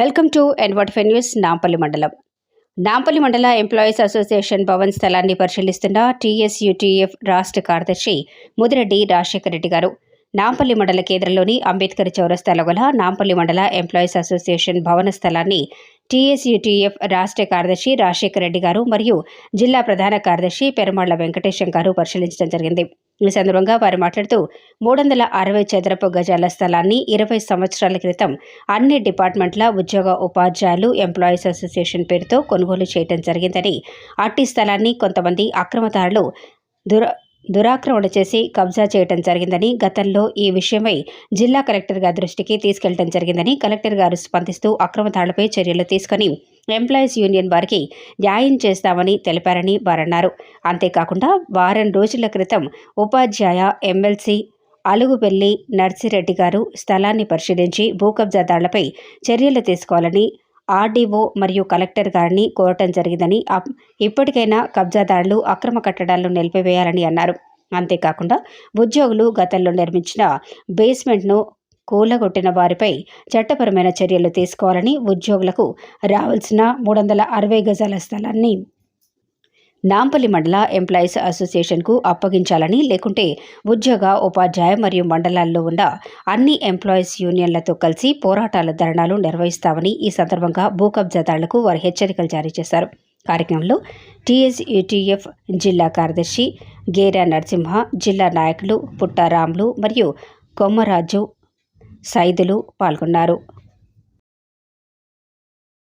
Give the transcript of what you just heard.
Welcome to ఎన్వర్ట్ news Nampally మండలం. నాంపల్లి మండల ఎంప్లాయీస్ అసోసియేషన్ భవన్ స్థలాన్ని పరిశీలిస్తున్న టీఎస్యుటీఎఫ్ రాష్ట్ర కార్యదర్శి ముదిరెడ్డి రాజశేఖర రెడ్డి గారు. నాంపల్లి మండల కేంద్రంలోని అంబేద్కర్ చౌరస్తాలో గల నాంపల్లి మండల ఎంప్లాయీస్ అసోసియేషన్ భవన స్థలాన్ని టీఎస్యుటీఎఫ్ రాష్ట్ర కార్యదర్శి రాజశేఖర రెడ్డి గారు మరియు జిల్లా ప్రధాన కార్యదర్శి పెరమాళ్ళ వెంకటేశం గారు పరిశీలించడం జరిగింది. ఈ సందర్భంగా వారు మాట్లాడుతూ మూడు వందల అరవై చదరపు గజాల స్థలాన్ని ఇరవై సంవత్సరాల క్రితం అన్ని డిపార్ట్మెంట్ల ఉద్యోగ ఉపాధ్యాయులు ఎంప్లాయీస్ అసోసియేషన్ పేరుతో కొనుగోలు చేయడం జరిగిందని అట్టి స్థలాన్ని కొంతమంది అక్రమదారులు దుర దురాక్రమణ చేసి కబ్జా చేయడం జరిగిందని గతంలో ఈ విషయమై జిల్లా కలెక్టర్ గారి దృష్టికి తీసుకెళ్ళడం జరిగిందని కలెక్టర్ గారు స్పందిస్తూ అక్రమదారులపై చర్యలు తీసుకుని ఎంప్లాయీస్ యూనియన్ వారికి న్యాయం చేస్తామని తెలిపారని వారన్నారు. అంతేకాకుండా వారం రోజుల క్రితం ఉపాధ్యాయ ఎమ్మెల్సీ అలుగుబెల్లి నర్సిరెడ్డి గారు స్థలాన్ని పరిశీలించి భూ కబ్జాదారులపై చర్యలు తీసుకోవాలని ఆర్డీఓ మరియు కలెక్టర్ గారిని కోరటం జరిగిందని అప్- ఇప్పటికైనా కబ్జాదారులు అక్రమ కట్టడాలను నిలిపివేయాలని అన్నారు. అంతేకాకుండా ఉద్యోగులు గతంలో నిర్మించిన బేస్మెంట్ను కూలగొట్టిన వారిపై చట్టపరమైన చర్యలు తీసుకోవాలని ఉద్యోగులకు రావాల్సిన మూడు వందల అరవై గజాల స్థలాన్ని నాంపల్లి మండల ఎంప్లాయీస్ అసోసియేషన్కు అప్పగించాలని లేకుంటే ఉద్యోగ ఉపాధ్యాయ మరియు మండలాల్లో ఉన్న అన్ని ఎంప్లాయీస్ యూనియన్లతో కలిసి పోరాటాల ధర్నాలు నిర్వహిస్తామని ఈ సందర్భంగా భూకబ్జాదారులకు వారు హెచ్చరికలు జారీ చేశారు. కార్యక్రమంలో టీఎస్యుటిఎఫ్ జిల్లా కార్యదర్శి గేరా నరసింహ జిల్లా నాయకులు పుట్టారాములు మరియు కొమ్మరాజు సైదులు పాల్గొన్నారు.